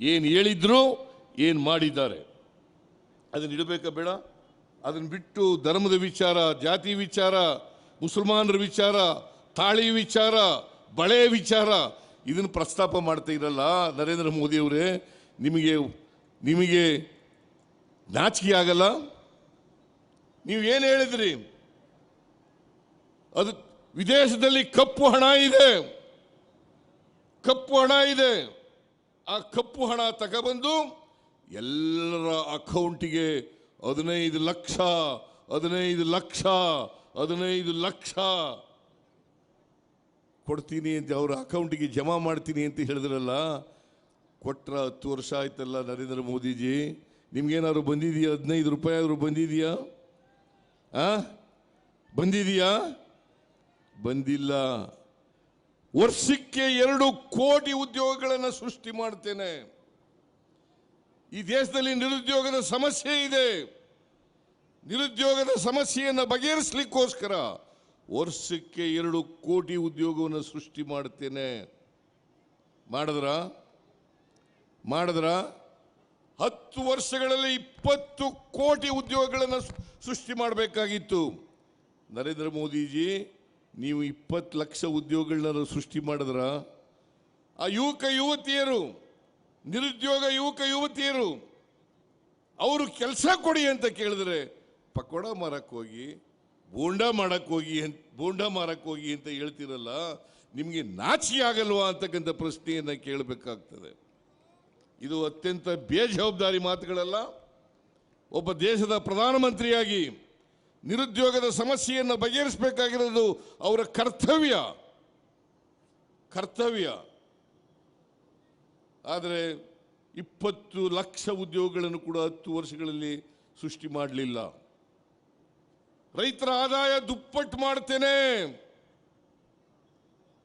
ಏನು ಹೇಳಿದ್ರು, ಏನು ಮಾಡಿದ್ದಾರೆ. ಅದನ್ನು ಇಡಬೇಕಾ ಬೇಡ? ಅದನ್ನು ಬಿಟ್ಟು ಧರ್ಮದ ವಿಚಾರ, ಜಾತಿ ವಿಚಾರ, ಮುಸಲ್ಮಾನರ ವಿಚಾರ, ತಾಳಿ ವಿಚಾರ, ಬಳೆ ವಿಚಾರ, ಇದನ್ನು ಪ್ರಸ್ತಾಪ ಮಾಡ್ತಾ ಇರಲ್ಲ ನರೇಂದ್ರ ಮೋದಿಯವರೇ ನಿಮಗೆ ನಿಮಗೆ ನಾಚಿಕೆ ಆಗಲ್ಲ? ನೀವು ಏನು ಹೇಳಿದ್ರಿ? ಅದು ವಿದೇಶದಲ್ಲಿ ಕಪ್ಪು ಹಣ ಇದೆ. ಕಪ್ಪು ಹಣ ಇದೆ. ಆ ಕಪ್ಪು ಹಣ ತಗೊಬಂದು ಎಲ್ಲರ ಅಕೌಂಟಿಗೆ ಹದಿನೈದು ಲಕ್ಷ ಹದಿನೈದು ಲಕ್ಷ ಹದಿನೈದು ಲಕ್ಷ ಕೊಡ್ತೀನಿ ಅಂತ ಅವರ ಅಕೌಂಟಿಗೆ ಜಮಾ ಮಾಡ್ತೀನಿ ಅಂತ ಹೇಳಿದ್ರಲ್ಲ, ಕೊಟ್ರ ಹತ್ತು ವರ್ಷ ಆಯ್ತಲ್ಲ ನರೇಂದ್ರ ಮೋದಿಜಿ, ನಿಮ್ಗೇನಾದ್ರು ಬಂದಿದೆಯಾ? ಹದಿನೈದು ರೂಪಾಯಿ ಆದರೂ ಬಂದಿದೆಯಾ? ಆ? ಬಂದಿದೆಯಾ? ಬಂದಿಲ್ಲ. ವರ್ಷಕ್ಕೆ ಎರಡು ಕೋಟಿ ಉದ್ಯೋಗಗಳನ್ನು ಸೃಷ್ಟಿ ಮಾಡ್ತೇನೆ. ಈ ದೇಶದಲ್ಲಿ ನಿರುದ್ಯೋಗದ ಸಮಸ್ಯೆ ಇದೆ. ನಿರುದ್ಯೋಗದ ಸಮಸ್ಯೆಯನ್ನು ಬಗೆಹರಿಸಲಿಕ್ಕೋಸ್ಕರ ವರ್ಷಕ್ಕೆ ಎರಡು ಕೋಟಿ ಉದ್ಯೋಗವನ್ನು ಸೃಷ್ಟಿ ಮಾಡ್ತೇನೆ. ಮಾಡಿದ್ರ? ಮಾಡಿದ್ರ? ಹತ್ತು ವರ್ಷಗಳಲ್ಲಿ ಇಪ್ಪತ್ತು ಕೋಟಿ ಉದ್ಯೋಗಗಳನ್ನು ಸೃಷ್ಟಿ ಮಾಡಬೇಕಾಗಿತ್ತು. ನರೇಂದ್ರ ಮೋದಿಜಿ ನೀವು ಇಪ್ಪತ್ತು ಲಕ್ಷ ಉದ್ಯೋಗಗಳನ್ನ ಸೃಷ್ಟಿ ಮಾಡಿದ್ರ, ಆ ಯುವಕ ಯುವತಿಯರು, ನಿರುದ್ಯೋಗ ಯುವಕ ಯುವತಿಯರು, ಅವರು ಕೆಲಸ ಕೊಡಿ ಅಂತ ಕೇಳಿದ್ರೆ, ಪಕೋಡ ಮಾರಕ್ಕೆ ಹೋಗಿ, ಬೋಂಡ ಮಾಡಕ್ಕೆ ಹೋಗಿ ಅಂತ, ಬೋಂಡ ಮಾರಕ್ಕೆ ಹೋಗಿ ಅಂತ ಹೇಳ್ತಿರಲ್ಲ, ನಿಮಗೆ ನಾಚಿ ಆಗಲ್ವಾ ಅಂತಕ್ಕಂಥ ಪ್ರಶ್ನೆಯನ್ನು ಕೇಳಬೇಕಾಗ್ತದೆ. ಇದು ಅತ್ಯಂತ ಬೇಜವಾಬ್ದಾರಿ ಮಾತುಗಳಲ್ಲ. ಒಬ್ಬ ದೇಶದ ಪ್ರಧಾನಮಂತ್ರಿಯಾಗಿ ನಿರುದ್ಯೋಗದ ಸಮಸ್ಯೆಯನ್ನು ಬಗೆಹರಿಸಬೇಕಾಗಿರೋದು ಅವರ ಕರ್ತವ್ಯ. ಕರ್ತವ್ಯ. ಆದರೆ ಇಪ್ಪತ್ತು ಲಕ್ಷ ಉದ್ಯೋಗಗಳನ್ನು ಕೂಡ ಹತ್ತು ವರ್ಷಗಳಲ್ಲಿ ಸೃಷ್ಟಿ ಮಾಡಲಿಲ್ಲ. ರೈತರ ಆದಾಯ ದುಪ್ಪಟ್ಟು ಮಾಡ್ತೇನೆ.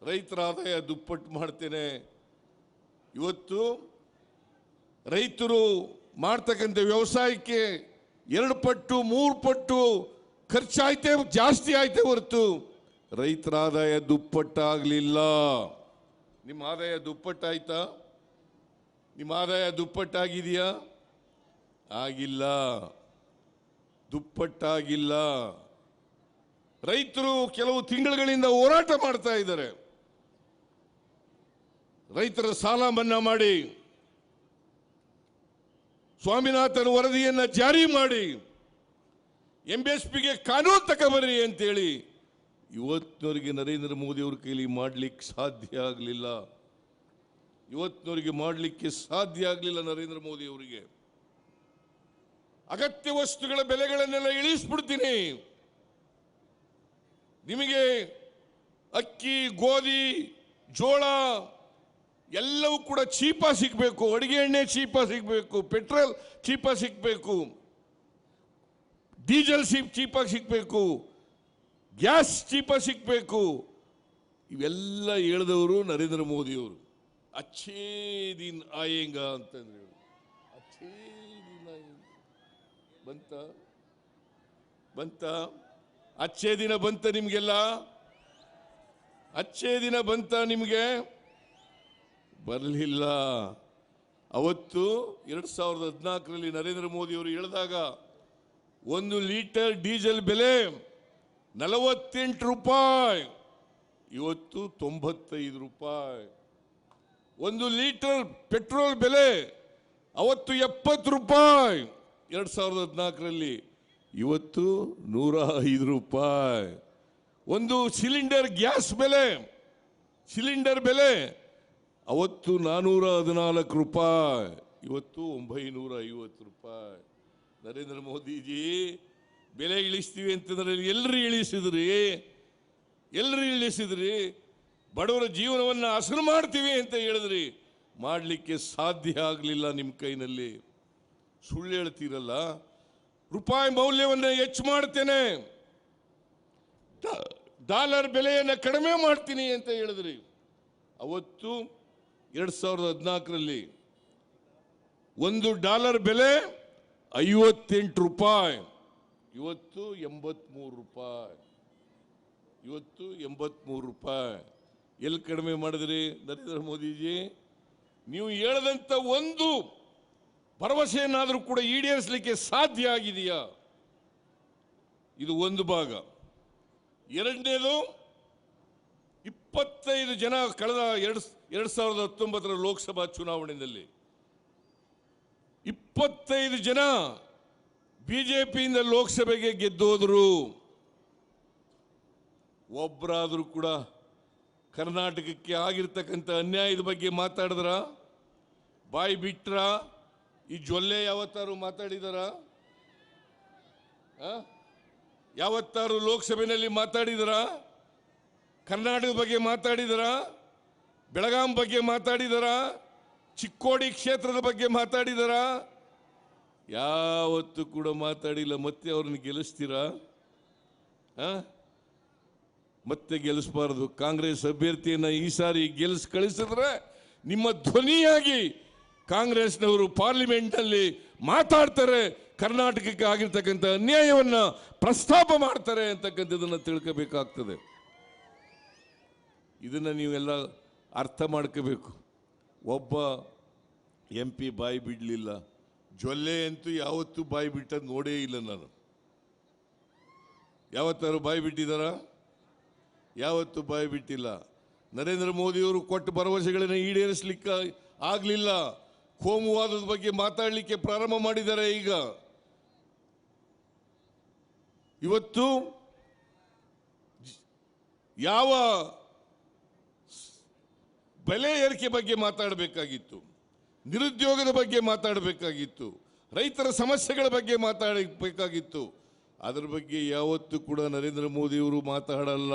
ರೈತರ ಆದಾಯ ದುಪ್ಪಟ್ಟು ಮಾಡ್ತೇನೆ. ಇವತ್ತು ರೈತರು ಮಾಡ್ತಕ್ಕಂಥ ವ್ಯವಸಾಯಕ್ಕೆ ಎರಡು ಪಟ್ಟು, ಮೂರು ಪಟ್ಟು ಖರ್ಚಾಯ್ತೆ ಜಾಸ್ತಿ ಆಯ್ತೆ ಹೊರತು. ರೈತರ ಆದಾಯ ದುಪ್ಪಟ್ಟಾಗಲಿಲ್ಲ. ನಿಮ್ಮ ಆದಾಯ ದುಪ್ಪಟ್ಟಾಯ್ತಾ? ನಿಮ್ಮ ಆದಾಯ ದುಪ್ಪಟ್ಟಾಗಿದೆಯಾ? ಆಗಿಲ್ಲ. ದುಪ್ಪಟ್ಟಾಗಿಲ್ಲ. ರೈತರು ಕೆಲವು ತಿಂಗಳುಗಳಿಂದ ಹೋರಾಟ ಮಾಡ್ತಾ ಇದ್ದಾರೆ. ರೈತರ ಸಾಲ ಮನ್ನಾ ಮಾಡಿ. ಸ್ವಾಮಿನಾಥನ್ ವರದಿಯನ್ನು ಜಾರಿ ಮಾಡಿ. ಎಂ ಎಸ್ ಪಿಗೆ ಕಾನೂನು ತಗೊಬರ್ರಿ ಅಂತೇಳಿ ಇವತ್ತಿನವರಿಗೆ ನರೇಂದ್ರ ಮೋದಿ ಅವ್ರ ಕೈಲಿ ಮಾಡ್ಲಿಕ್ಕೆ ಸಾಧ್ಯ ಆಗಲಿಲ್ಲ. ಇವತ್ತಿನವರಿಗೆ ಮಾಡಲಿಕ್ಕೆ ಸಾಧ್ಯ ಆಗಲಿಲ್ಲ ನರೇಂದ್ರ ಮೋದಿ ಅವರಿಗೆ. ಅಗತ್ಯ ವಸ್ತುಗಳ ಬೆಲೆಗಳನ್ನೆಲ್ಲ ಇಳಿಸ್ಬಿಡ್ತೀನಿ. ನಿಮಗೆ ಅಕ್ಕಿ, ಗೋಧಿ, ಜೋಳ ಎಲ್ಲವೂ ಕೂಡ ಚೀಪ ಸಿಗಬೇಕು. ಅಡುಗೆ ಎಣ್ಣೆ ಚೀಪ ಸಿಗಬೇಕು. ಪೆಟ್ರೋಲ್ ಚೀಪ ಸಿಗಬೇಕು. ಡೀಸೆಲ್ ಸಿಪ್ ಚೀಪಾಗಿ ಸಿಗಬೇಕು, ಗ್ಯಾಸ್ ಚೀಪಾಗಿ ಸಿಗಬೇಕು. ಇವೆಲ್ಲ ಹೇಳಿದವರು ನರೇಂದ್ರ ಮೋದಿಯವರು. ಅಚ್ಚೇ ದಿನ ಆಯೇಂಗ ಅಂತಂದ್ರೆ ಅಚ್ಚೇ ದಿನ. ಬಂತ? ಬಂತ? ಅಚ್ಚೇ ದಿನ ಬಂತ ನಿಮಗೆಲ್ಲ? ಅಚ್ಚೇ ದಿನ ಬಂತ ನಿಮಗೆ? ಬರಲಿಲ್ಲ. ಅವತ್ತು ಎರಡು ಸಾವಿರದ ಹದಿನಾಲ್ಕರಲ್ಲಿ ನರೇಂದ್ರ ಮೋದಿ ಅವರು ಹೇಳಿದಾಗ ಒಂದು ಲೀಟರ್ ಡೀಸೆಲ್ ಬೆಲೆ ನಲವತ್ತೆಂಟು ರೂಪಾಯಿ. ಇವತ್ತು ತೊಂಬತ್ತೈದು ರೂಪಾಯಿ. ಒಂದು ಲೀಟರ್ ಪೆಟ್ರೋಲ್ ಬೆಲೆ ಅವತ್ತು ಎಪ್ಪತ್ತು ರೂಪಾಯಿ. ಎರಡು ಸಾವಿರದ ಹದಿನಾಲ್ಕರಲ್ಲಿ ಇವತ್ತು ನೂರ ಐದು ರೂಪಾಯಿ. ಒಂದು ಸಿಲಿಂಡರ್ ಗ್ಯಾಸ್ ಬೆಲೆ, ಸಿಲಿಂಡರ್ ಬೆಲೆ ಅವತ್ತು ನಾನ್ನೂರ ಹದಿನಾಲ್ಕು ರೂಪಾಯಿ. ಇವತ್ತು ಒಂಬೈನೂರ ಐವತ್ತು ರೂಪಾಯಿ. ನರೇಂದ್ರ ಮೋದಿಜಿ, ಬೆಲೆ ಇಳಿಸ್ತೀವಿ ಅಂತಂದ್ರೆ ಎಲ್ಲರೂ ಇಳಿಸಿದ್ರಿ? ಎಲ್ಲರೂ ಇಳಿಸಿದ್ರಿ? ಬಡವರ ಜೀವನವನ್ನು ಹಸಿರು ಮಾಡ್ತೀವಿ ಅಂತ ಹೇಳಿದ್ರಿ. ಮಾಡಲಿಕ್ಕೆ ಸಾಧ್ಯ ಆಗಲಿಲ್ಲ ನಿಮ್ಮ ಕೈನಲ್ಲಿ. ಸುಳ್ಳು ಹೇಳ್ತೀರಲ್ಲ? ರೂಪಾಯಿ ಮೌಲ್ಯವನ್ನು ಹೆಚ್ಚು ಮಾಡ್ತೇನೆ. ಡಾಲರ್ ಬೆಲೆಯನ್ನು ಕಡಿಮೆ ಮಾಡ್ತೀನಿ ಅಂತ ಹೇಳಿದ್ರಿ. ಅವತ್ತು ಎರಡು ಸಾವಿರದ ಹದಿನಾಲ್ಕರಲ್ಲಿ ಒಂದು ಡಾಲರ್ ಬೆಲೆ ಐವತ್ತೆಂಟು ರೂಪಾಯಿ. ಇವತ್ತು ಎಂಬತ್ಮೂರು ರೂಪಾಯಿ. ಇವತ್ತು ಎಂಬತ್ಮೂರು ರೂಪಾಯಿ. ಎಲ್ಲಿ ಕಡಿಮೆ ಮಾಡಿದ್ರಿ ನರೇಂದ್ರ ಮೋದಿಜಿ? ನೀವು ಹೇಳದಂಥ ಒಂದು ಭರವಸೆಯನ್ನಾದರೂ ಕೂಡ ಈಡೇರಿಸಲಿಕ್ಕೆ ಸಾಧ್ಯ ಆಗಿದೆಯಾ? ಇದು ಒಂದು ಭಾಗ. ಎರಡನೇದು, ಇಪ್ಪತ್ತೈದು ಜನ ಕಳೆದ ಎರಡು ಎರಡು ಸಾವಿರದ ಹತ್ತೊಂಬತ್ತರ ಲೋಕಸಭಾ ಚುನಾವಣೆಯಲ್ಲಿ ಇಪ್ಪತ್ತೈದು ಜನ ಬಿ ಜೆ ಪಿಯಿಂದ ಲೋಕಸಭೆಗೆ ಗೆದ್ದೋದ್ರು. ಒಬ್ಬರಾದರೂ ಕೂಡ ಕರ್ನಾಟಕಕ್ಕೆ ಆಗಿರ್ತಕ್ಕಂಥ ಅನ್ಯಾಯದ ಬಗ್ಗೆ ಮಾತಾಡಿದ್ರ? ಬಾಯಿ ಬಿಟ್ರ? ಈ ಜೊಲ್ಲೆ ಯಾವತ್ತಾರು ಮಾತಾಡಿದಾರ? ಯಾವತ್ತಾರು ಲೋಕಸಭೆಯಲ್ಲಿ ಮಾತಾಡಿದರ? ಕರ್ನಾಟಕದ ಬಗ್ಗೆ ಮಾತಾಡಿದರ? ಬೆಳಗಾಂ ಬಗ್ಗೆ ಮಾತಾಡಿದರ? ಚಿಕ್ಕೋಡಿ ಕ್ಷೇತ್ರದ ಬಗ್ಗೆ ಮಾತಾಡಿದಾರ? ಯಾವತ್ತು ಕೂಡ ಮಾತಾಡಿಲ್ಲ. ಮತ್ತೆ ಅವ್ರನ್ನ ಗೆಲ್ಲಿಸ್ತೀರಾ? ಮತ್ತೆ ಗೆಲ್ಲಿಸಬಾರದು. ಕಾಂಗ್ರೆಸ್ ಅಭ್ಯರ್ಥಿಯನ್ನ ಈ ಸಾರಿ ಗೆಲ್ಲಿಸ್ ಕಳಿಸಿದ್ರೆ ನಿಮ್ಮ ಧ್ವನಿಯಾಗಿ ಕಾಂಗ್ರೆಸ್ನವರು ಪಾರ್ಲಿಮೆಂಟಲ್ಲಿ ಮಾತಾಡ್ತಾರೆ. ಕರ್ನಾಟಕಕ್ಕೆ ಆಗಿರ್ತಕ್ಕಂಥ ಅನ್ಯಾಯವನ್ನ ಪ್ರಸ್ತಾಪ ಮಾಡ್ತಾರೆ ಅಂತಕ್ಕಂಥದ್ದನ್ನು ತಿಳ್ಕೋಬೇಕಾಗ್ತದೆ. ಇದನ್ನ ನೀವೆಲ್ಲ ಅರ್ಥ ಮಾಡ್ಕೋಬೇಕು. ಒಬ್ಬ ಎಂ ಪಿ ಬಾಯಿ ಬಿಡಲಿಲ್ಲ. ಜೊಲ್ಲೆ ಅಂತೂ ಯಾವತ್ತೂ ಬಾಯಿ ಬಿಟ್ಟದ್ದು ನೋಡೇ ಇಲ್ಲ ನಾನು. ಯಾವತ್ತಾರು ಬಾಯಿ ಬಿಟ್ಟಿದ್ದಾರಾ ಯಾವತ್ತೂ ಬಾಯಿ ಬಿಟ್ಟಿಲ್ಲ. ನರೇಂದ್ರ ಮೋದಿಯವರು ಕೊಟ್ಟ ಭರವಸೆಗಳನ್ನು ಈಡೇರಿಸಲಿಕ್ಕೆ ಆಗಲಿಲ್ಲ. ಕೋಮುವಾದದ ಬಗ್ಗೆ ಮಾತಾಡಲಿಕ್ಕೆ ಪ್ರಾರಂಭ ಮಾಡಿದ್ದಾರೆ ಈಗ. ಇವತ್ತು ಯಾವ ಬೆಲೆ ಏರಿಕೆ ಬಗ್ಗೆ ಮಾತಾಡಬೇಕಾಗಿತ್ತು, ನಿರುದ್ಯೋಗದ ಬಗ್ಗೆ ಮಾತಾಡಬೇಕಾಗಿತ್ತು, ರೈತರ ಸಮಸ್ಯೆಗಳ ಬಗ್ಗೆ ಮಾತಾಡಬೇಕಾಗಿತ್ತು. ಅದರ ಬಗ್ಗೆ ಯಾವತ್ತೂ ಕೂಡ ನರೇಂದ್ರ ಮೋದಿಯವರು ಮಾತಾಡಲ್ಲ.